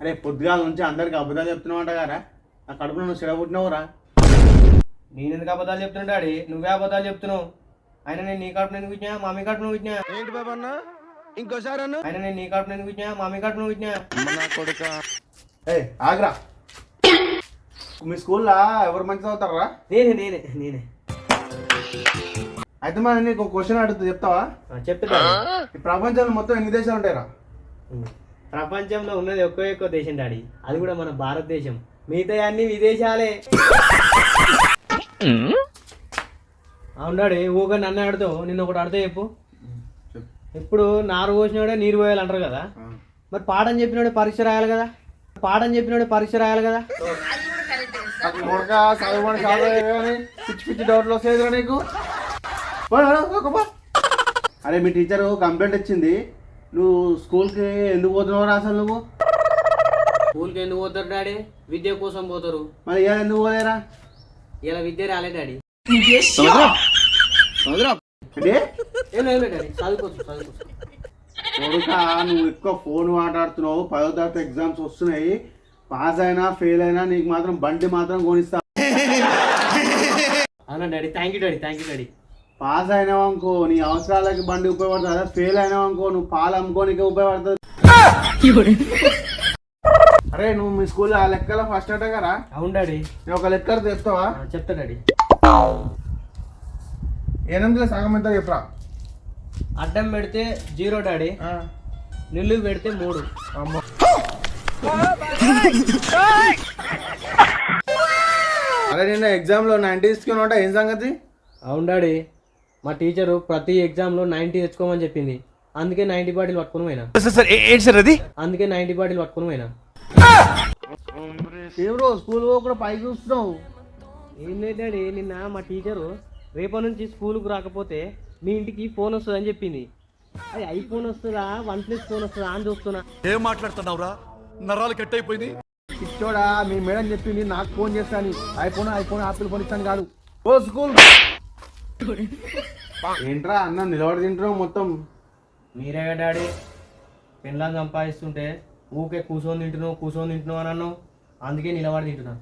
అరే పొద్దుగాల నుంచి అందరికి అబద్ధాలు చెప్తున్నావు అంట కదా నా కడుపులో నువ్వు చెడబుట్టినావురా నేను ఎందుకు అబద్ధాలు చెప్తున్నా డాడీ? నువ్వే అబద్ధాలు చెప్తున్నావు. ఆయన నేను నీ కడుపు ఎందుకు ఇచ్చినా? మమ్మీ కడుపు నువ్వు ఇచ్చినా? ఏంటి బాబా అన్న? ఇంకోసారి అన్న? ఆయన నేను నీ కడుపు ఎందుకు ఇచ్చినా? మమ్మీ కడుపు నువ్వు ఇచ్చినా? నా కొడుక. ఏ ఆగ్రా. మీ స్కూల్లో ఎవరు మంచి చదువుతారా? నేనే నేనే నేనే. అయితే మరి నీకు క్వశ్చన్ అడుగుతా చెప్తావా? డాడీ. ఈ ప్రపంచంలో మొత్తం ఎన్ని దేశాలు ఉంటాయిరా. ప్రపంచంలో ఉన్నది ఒక్కో ఎక్కువ దేశం డాడీ. అది కూడా మన భారతదేశం. మిగతా అన్ని విదేశాలే. అవును డాడీ. ఊగా నన్ను ఆడుతావు. నిన్న ఒకటి ఆడితే చెప్పు. ఇప్పుడు నారు పోసినోడే నీరు పోయాలి అంటారు కదా. మరి పాఠం చెప్పినోడే పరీక్ష రాయాలి కదా. పాఠం చెప్పినోడే పరీక్ష రాయాలి కదా. పిచ్చి పిచ్చి డౌట్లు నీకు. అరే మీ టీచర్ కంప్లైంట్ ఇచ్చింది. నువ్వు స్కూల్కి ఎందుకు పోతున్నావు అసలు నువ్వు? స్కూల్కి ఎందుకు పోతారు డాడీ? విద్య కోసం పోతారు. మరి ఇవాళ ఎందుకు పోలేరా? ఇలా విద్య రాలే డాడీ. అంటే ఏం లేదు డాడీ చదువుకోవచ్చు చదువుకోవచ్చు. కొడుక నువ్వు ఎక్కువ ఫోన్ మాట్లాడుతున్నావు. పదో తరగతి ఎగ్జామ్స్ వస్తున్నాయి. పాస్ అయినా ఫెయిల్ అయినా నీకు మాత్రం బండి మాత్రం కొనిస్తా. అవునా daddy? Thank you daddy thank you daddy. Pass అయినావు అనుకో నీ అవసరాలకి బండి ఉపయోగపడుతుంది అదే ఫెయిల్ అయినావు అనుకో నువ్వు పాలు అమ్ముకోనికి ఉపయోగపడుతుంది అరే నువ్వు మీ స్కూల్లో ఆ లెక్కలో ఫస్ట్ అట కదా? అవును డాడీ. నేను ఒక లెక్క తెస్తావా? చెప్తా డాడీ. ఎనిమిదిలో సగం ఎంత చెప్పరా? అడ్డం పెడితే జీరో డాడీ. నిల్లు పెడితే మూడు. అమ్మో. అరే నిన్న ఎగ్జామ్లో నైంటీ తీసుకుని ఉంటా ఏం సంగతి? అవును డాడీ. మా టీచరు ప్రతి ఎగ్జామ్లో నైంటీ తెచ్చుకోమని చెప్పింది. అందుకే నైంటీ బాటిల్ పట్టుకుని పోయినా. ఏంటి సార్ అది? అందుకే నైంటీ బాటిల్ పట్టుకుని పోయినా. ఏం స్కూల్ కూడా పైకి చూస్తున్నావు? ఏం లేదు డాడీ నిన్న మా టీచరు రేపటి నుంచి స్కూల్కి రాకపోతే మీ ఇంటికి ఫోన్ వస్తుందని చెప్పింది. అది ఐఫోన్ వస్తుందా? వన్ ప్లస్ ఫోన్ వస్తుందా అని చూస్తున్నా. ఏం మాట్లాడుతున్నావురా? నరాలు కట్ అయిపోయింది ఇచ్చోడా మీ మేడం చెప్పింది నాకు ఫోన్ చేస్తాను. ఐఫోన్ ఐఫోన్ ఆపిల్ ఫోన్ ఇస్తాను కాదు. ఓ స్కూల్. ఏంట్రా అన్న నిలబడి తింటున్నావు మొత్తం? మీరే డాడీ. పెళ్ళాన్ని సంపాదిస్తుంటే ఊకే కూర్చొని తింటున్నావు కూర్చొని తింటున్నావు అని అన్నావు. అందుకే నిలబడి తింటున్నా.